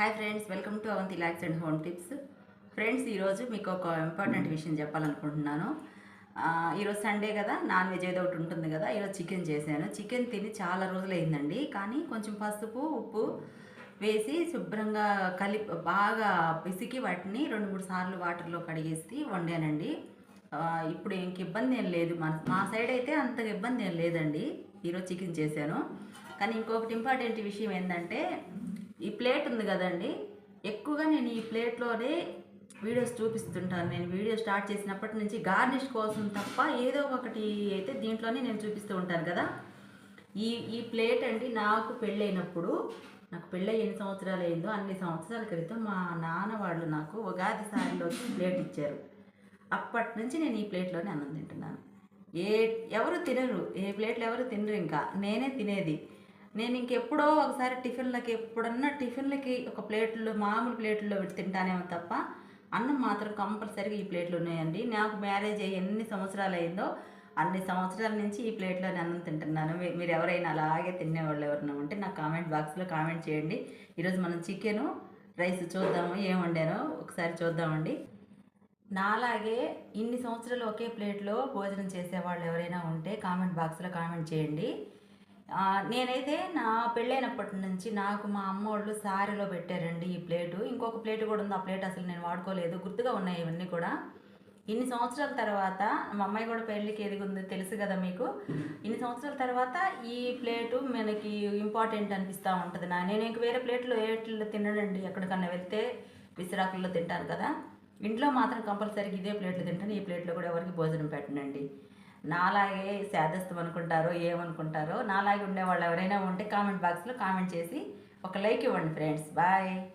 Hi friends welcome to Avanthi lakhs and home tips friends ఈరోజు మీకు ఒక ఇంపార్టెంట్ విషయం చెప్పాలనుకుంటున్నాను. ఈరోజు సండే కదా నాన్ వెజ్ ఏదో ఒకటి ఉంటుంది కదా ఈరోజు చికెన్ చేశాను. చికెన్ తిని చాలా రోజులు అయిందండి కానీ కొంచెం పసుపు ఉప్పు వేసి శుభ్రంగా కలిపి బాగా పిసికి వాటిని రెండు మూడు సార్లు వాటర్లో కడిగేసి వండానండి. ఇప్పుడు ఇంక ఇబ్బంది ఏం లేదు. మన మా సైడ్ అయితే అంత ఇబ్బంది ఏం లేదండి. ఈరోజు చికెన్ చేశాను. కానీ ఇంకొకటి ఇంపార్టెంట్ విషయం ఏంటంటే ఈ ప్లేట్ ఉంది కదండి. ఎక్కువగా నేను ఈ ప్లేట్లోనే వీడియోస్ చూపిస్తుంటాను. నేను వీడియో స్టార్ట్ చేసినప్పటి నుంచి గార్నిష్ కోసం తప్ప ఏదో ఒకటి అయితే దీంట్లోనే నేను చూపిస్తూ ఉంటాను కదా. ఈ ఈ ప్లేట్ అండి నాకు పెళ్ళైనప్పుడు నాకు పెళ్ళై ఎన్ని సంవత్సరాలు అయిందో అన్ని సంవత్సరాల క్రితం మా నాన్న వాళ్ళు నాకు ఉగాది సారిలోకి ప్లేట్ ఇచ్చారు. అప్పటి నుంచి నేను ఈ ప్లేట్లోనే అన్నం తింటున్నాను. ఏ ఎవరు తినరు. ఏ ప్లేట్లు ఎవరు తినరు ఇంకా. నేనే తినేది. నేను ఇంకెప్పుడో ఒకసారి టిఫిన్లకి ఎప్పుడన్నా టిఫిన్లకి ఒక ప్లేట్లో మామూలు ప్లేట్లో పెట్టి తింటానేమో తప్ప అన్నం మాత్రం కంపల్సరీగా ఈ ప్లేట్లు ఉన్నాయండి. నాకు మ్యారేజ్ అయ్యి ఎన్ని సంవత్సరాలు అయిందో అన్ని సంవత్సరాల నుంచి ఈ ప్లేట్లోనే అన్నం తింటున్నాను. మీరు ఎవరైనా అలాగే తినేవాళ్ళు ఎవరైనా ఉంటే నాకు కామెంట్ బాక్స్లో కామెంట్ చేయండి. ఈరోజు మనం చికెను రైస్ చూద్దాము ఏం వండానో ఒకసారి చూద్దామండి. నాలాగే ఇన్ని సంవత్సరాలు ఒకే ప్లేట్లో భోజనం చేసేవాళ్ళు ఎవరైనా ఉంటే కామెంట్ బాక్స్లో కామెంట్ చేయండి. నేనైతే నా పెళ్ళైనప్పటి నుంచి నాకు మా అమ్మోళ్ళు సారీలో పెట్టారండి ఈ ప్లేటు. ఇంకొక ప్లేట్ కూడా ఉంది. ఆ ప్లేట్ అసలు నేను వాడుకోలేదు. గుర్తుగా ఉన్నాయి ఇవన్నీ కూడా. ఇన్ని సంవత్సరాల తర్వాత మా అమ్మాయి కూడా పెళ్ళికి ఎదిగింది తెలుసు కదా మీకు. ఇన్ని సంవత్సరాల తర్వాత ఈ ప్లేటు మనకి ఇంపార్టెంట్ అనిపిస్తూ ఉంటుంది. నా నేను ఇంక వేరే ప్లేట్లో ఏట్లో తినడండి ఎక్కడికన్నా వెళ్తే విసిరాకుల్లో తింటాను కదా. ఇంట్లో మాత్రం కంపల్సరీగా ఇదే ప్లేట్లు తింటాను. ఈ ప్లేట్లో కూడా ఎవరికి భోజనం పెట్టనండి. నాలాగే శాదస్తం అనుకుంటారో ఏమనుకుంటారో నాలాగే ఉండేవాళ్ళు ఎవరైనా ఉంటే కామెంట్ బాక్స్లో కామెంట్ చేసి ఒక లైక్ ఇవ్వండి ఫ్రెండ్స్. బాయ్.